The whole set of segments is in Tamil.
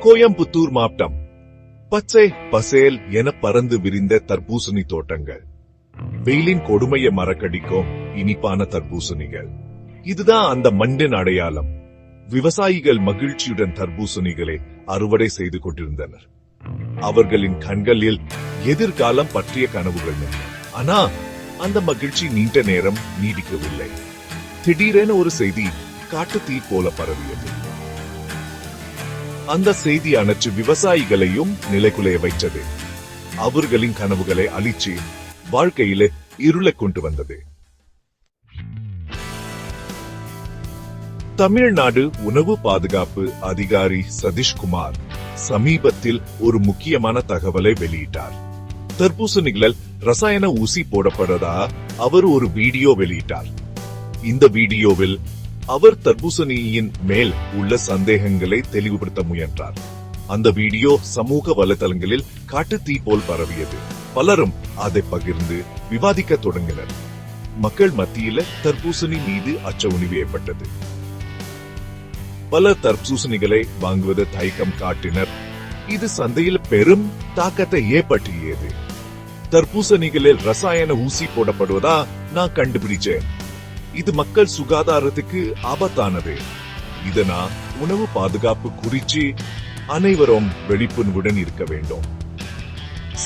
கோயம்புத்தூர் மாவட்டம் பச்சை பசேல் என பறந்து விரிந்த தர்பூசணி தோட்டங்கள். வெயிலின் கொடுமைய மறக்கடிக்கும் இனிப்பான தர்பூசணிகள். இதுதான் அந்த மண்ணின் அடையாளம். விவசாயிகள் மகிழ்ச்சியுடன் தர்பூசணிகளை அறுவடை செய்து கொண்டிருந்தனர். அவர்களின் கண்களில் எதிர்காலம் பற்றிய கனவுகள் ஆனா அந்த மகிழ்ச்சி நீண்ட நேரம் நீடிக்கவில்லை. திடீரென ஒரு செய்தி காட்டு தீ போல பரவியது. அந்த செய்தி அனைத்து விவசாயிகளையும் நிலைக்குலைய வைத்தது. அவர்களின் கனவுகளை அழிச்சு வாழ்க்கையில இருளை கொண்டு வந்தது. தமிழ்நாடு உணவு பாதுகாப்பு அதிகாரி சதீஷ்குமார் சமீபத்தில் ஒரு முக்கியமான தகவலை வெளியிட்டார். தர்பூசணிகளில் ரசாயன ஊசி போடப்படுறதா அவர் ஒரு வீடியோ வெளியிட்டார். இந்த வீடியோவில் அவர் தர்பூசணியின் மேல் உள்ள சந்தேகங்களை தெளிவுபடுத்த முயன்றார். அந்த வீடியோ சமூக வலைதளங்களில் காட்டு தீ போல் பரவியது. பலரும் அதை பகிர்ந்து விவாதிக்க தொடங்கினர். மக்கள் மத்தியில தர்பூசணி மீது அச்ச உணிவு ஏற்பட்டது. பல தர்பூசணிகளை வாங்குவது தயக்கம் காட்டினர். இது சந்தையில் பெரும் தாக்கத்தை ஏற்படுத்தியது. தர்பூசணிகளில் ரசாயன ஊசி போடப்படுவதா நான் கண்டுபிடிச்சேன். இது மக்கள் சுகாதாரத்துக்கு ஆபத்தானது. இதனா உணவு பாதுகாப்பு குறித்து அனைவரும் விழிப்புணர்வுடன் இருக்க வேண்டும்.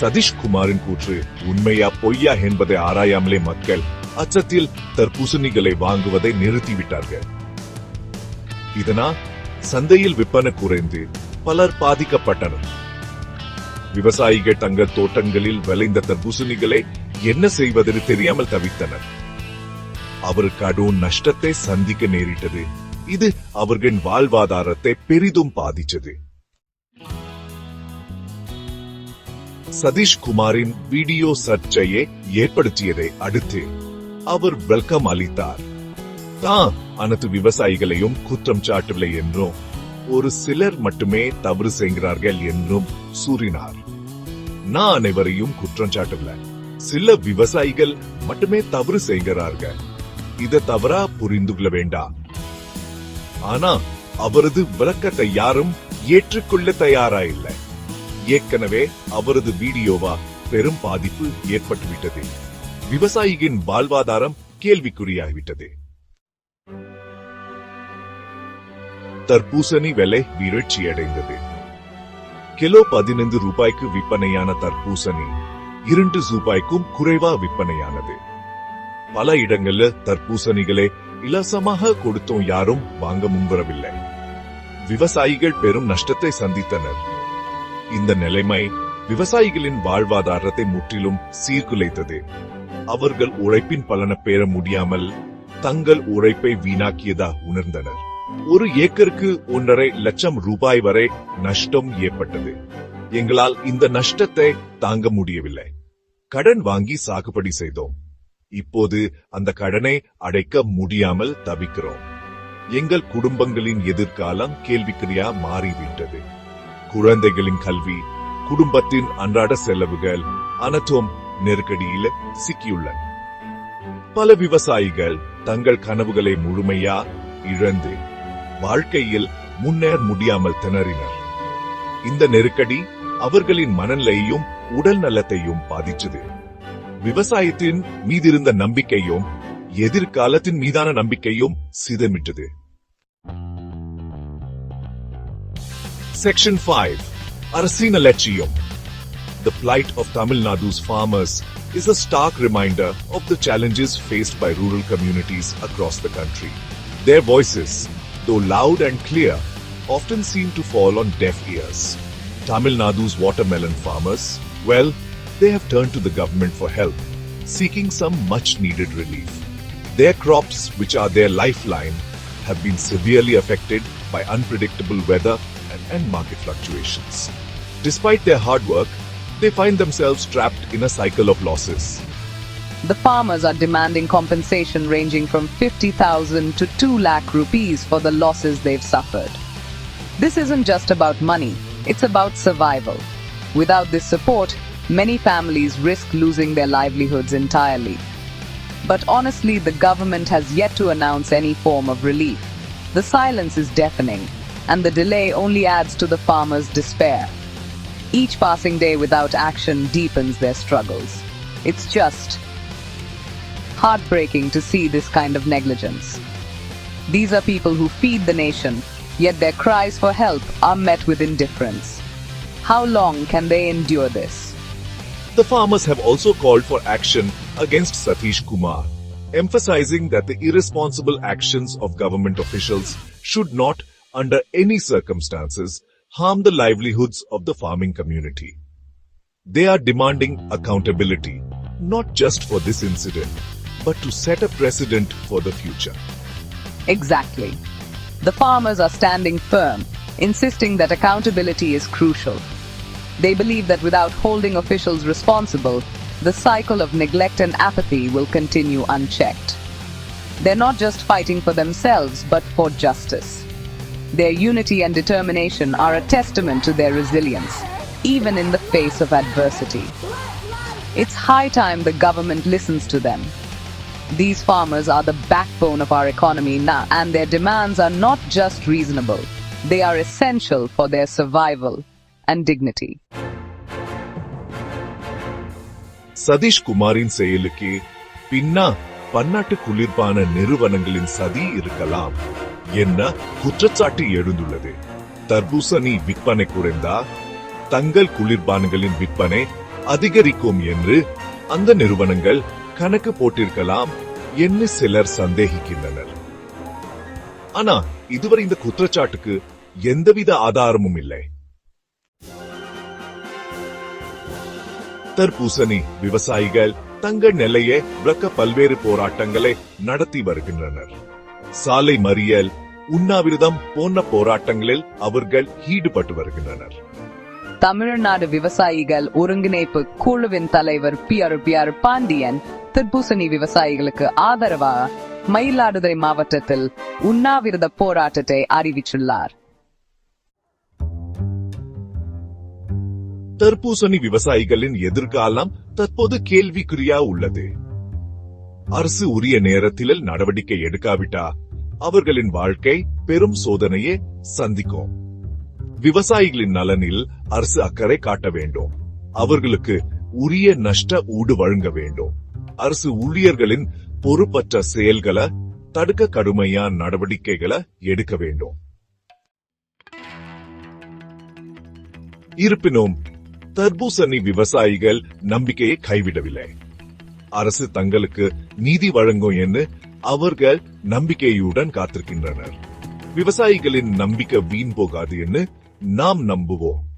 சதீஷ் குமாரின் கூற்று உண்மையா பொய்யா என்பதை ஆராயாமலே மக்கள் அச்சத்தில் தர்பூசணிகளை வாங்குவதை நிறுத்திவிட்டார்கள். இதனால் சந்தையில் விற்பனை குறைந்து பலர் பாதிக்கப்பட்டனர். விவசாயிகள் தங்கள் தோட்டங்களில் விளைந்த தர்பூசணிகளை என்ன செய்வதென்று தெரியாமல் தவித்தனர். அவர் கடும் நஷ்டத்தை சந்திக்க நேரிட்டது. இது அவர்களின் வாழ்வாதாரத்தை பெரிதும் பாதிச்சது சதீஷ் குமாரின் வீடியோ சர்ச்சையை ஏற்படுத்தியதை அடுத்து அவர் வெல்கம் அளித்தார். தான் அனைத்து விவசாயிகளையும் குற்றம் சாட்டவில்லை என்றும் ஒரு சிலர் மட்டுமே தவறு செய்கிறார்கள் என்றும் கூறினார். நான் அனைவரையும் குற்றம் சாட்டவில்லை. சில விவசாயிகள் மட்டுமே தவறு செய்கிறார்கள். இதை தவறா புரிந்து கொள்ள வேண்டாம். ஆனா அவரது விளக்கத்தை யாரும் ஏற்றுக்கொள்ள தயாரா இல்லை. ஏற்கனவே அவரது வீடியோவா பெரும் பாதிப்பு ஏற்பட்டுவிட்டது விவசாயியின் வாழ்வாதாரம் கேள்விக்குறியாகிவிட்டது தர்பூசணி விலை வீழ்ச்சியடைந்தது கிலோ பதினைந்து ரூபாய்க்கு விற்பனையான தர்பூசணி இரண்டு ரூபாய்க்கும் குறைவா விற்பனையானது. பல இடங்கள்ல தர்பூசணிகளை இலவசமாக கொடுத்தும் யாரும் வாங்க முன்வரவில்லை. விவசாயிகள் பெரும் நஷ்டத்தை சந்தித்தனர். இந்த நிலைமை விவசாயிகளின் வாழ்வாதாரத்தை முற்றிலும் சீர்குலைத்தது. அவர்கள் உழைப்பின் பலனை பெற முடியாமல் தங்கள் உழைப்பை வீணாக்கியதா உணர்ந்தனர். ஒரு ஏக்கருக்கு ஒன்றரை லட்சம் ரூபாய் வரை நஷ்டம் ஏற்பட்டது. எங்களால் இந்த நஷ்டத்தை தாங்க முடியவில்லை. கடன் வாங்கி சாகுபடி செய்தோம். இப்போது அந்த கடனை அடைக்க முடியாமல் தவிக்கிறோம். எங்கள் குடும்பங்களின் எதிர்காலம் கேள்விக்குறியா மாறிவிட்டது. குழந்தைகளின் கல்வி குடும்பத்தின் அன்றாட செலவுகள் அனைத்தும் நெருக்கடியில சிக்கியுள்ளன. பல விவசாயிகள் தங்கள் கனவுகளை முழுமையா இழந்து வாழ்க்கையில் முன்னேற முடியாமல் திணறினர். இந்த நெருக்கடி அவர்களின் மனநிலையையும் உடல் நலத்தையும் பாதிச்சது. விவசாயத்தின் மீதிருந்த நம்பிக்கையும் எதிர்காலத்தின் மீதான நம்பிக்கையும் சிதமிட்டது Section 5 Arasina Lechiyum The plight of Tamil Nadu's farmers is a stark reminder of the challenges faced by rural communities across the country. Their voices, though loud and clear, often seem to fall on deaf ears. Tamil Nadu's watermelon farmers, well, they have turned to the government for help, seeking some much needed relief. Their crops, which are their lifeline, have been severely affected by unpredictable weather and, and market fluctuations. Despite their hard work, they find themselves trapped in a cycle of losses. The farmers are demanding compensation ranging from 50,000 to 2 lakh rupees for the losses they've suffered. This isn't just about money, it's about survival. Without this support, many families risk losing their livelihoods entirely. But honestly, the government has yet to announce any form of relief. The silence is deafening, and the delay only adds to the farmers' despair. Each passing day without action deepens their struggles. It's just heartbreaking to see this kind of negligence. These are people who feed the nation, yet their cries for help are met with indifference. How long can they endure this? The farmers have also called for action against Satish Kumar, emphasizing that the irresponsible actions of government officials should not, under any circumstances, harm the livelihoods of the farming community. They are demanding accountability, not just for this incident, but to set a precedent for the future. Exactly. The farmers are standing firm, insisting that accountability is crucial. They believe that without holding officials responsible, the cycle of neglect and apathy will continue unchecked. They're not just fighting for themselves, but for justice. Their unity and determination are a testament to their resilience, even in the face of adversity. It's high time the government listens to them. These farmers are the backbone of our economy now, and their demands are not just reasonable, they are essential for their survival and dignity. Satish குமாரின் செயலுக்கு பின்னா பன்னாட்டு குளிர்பான நிறுவனங்களின் சதி இருக்கலாம். என்ன குற்றச்சாட்டு எழுந்துள்ளது? தர்பூசணி விற்பனை குறைந்தா? தங்கள் குளிர்பானங்களின் விற்பனை அதிகரிக்கும் என்று அந்த நிறுவனங்கள் கணக்கு போட்டிருக்கலாம் என்று சிலர் சந்தேகிக்கின்றனர். ஆனா இதுவரை இந்த குற்றச்சாட்டுக்கு எந்தவித ஆதாரமும் இல்லை. தர்பூசணி விவசாயிகள் தங்கள் நிலையை விளக்க பல்வேறு போராட்டங்களை நடத்தி வருகின்றனர். சாலை மறியல் உண்ணாவிரதம் போன்ற போராட்டங்களில் அவர்கள் ஈடுபட்டு வருகின்றனர். தமிழ்நாடு விவசாயிகள் ஒருங்கிணைப்பு குழுவின் தலைவர் P. R. P R Pandian தர்பூசணி விவசாயிகளுக்கு ஆதரவாக மயிலாடுதுறை மாவட்டத்தில் உண்ணாவிரத போராட்டத்தை அறிவித்துள்ளார் தர்பூசணி விவசாயிகளின் எதிர்காலம் தற்போது கேள்விக்குறியா உள்ளது. அரசு உரிய நேரத்தில் நடவடிக்கை எடுக்காவிட்டா அவர்களின் வாழ்க்கை பெரும் சோதனையை சந்திக்கும். விவசாயிகளின் நலனில் அரசு அக்கறை காட்ட வேண்டும். அவர்களுக்கு உரிய நஷ்ட ஊடு வழங்க வேண்டும். அரசு ஊழியர்களின் பொறுப்பற்ற செயல்களை தடுக்க கடுமையான நடவடிக்கைகளை எடுக்க வேண்டும். இருப்பினும் தர்பூசணி விவசாயிகள் நம்பிக்கையை கைவிடவில்லை. அரசு தங்களுக்கு நீதி வழங்கும் என்று அவர்கள் நம்பிக்கையுடன் காத்திருக்கின்றனர். விவசாயிகளின் நம்பிக்கை வீண் போகாது என்று நாம் நம்புவோம்.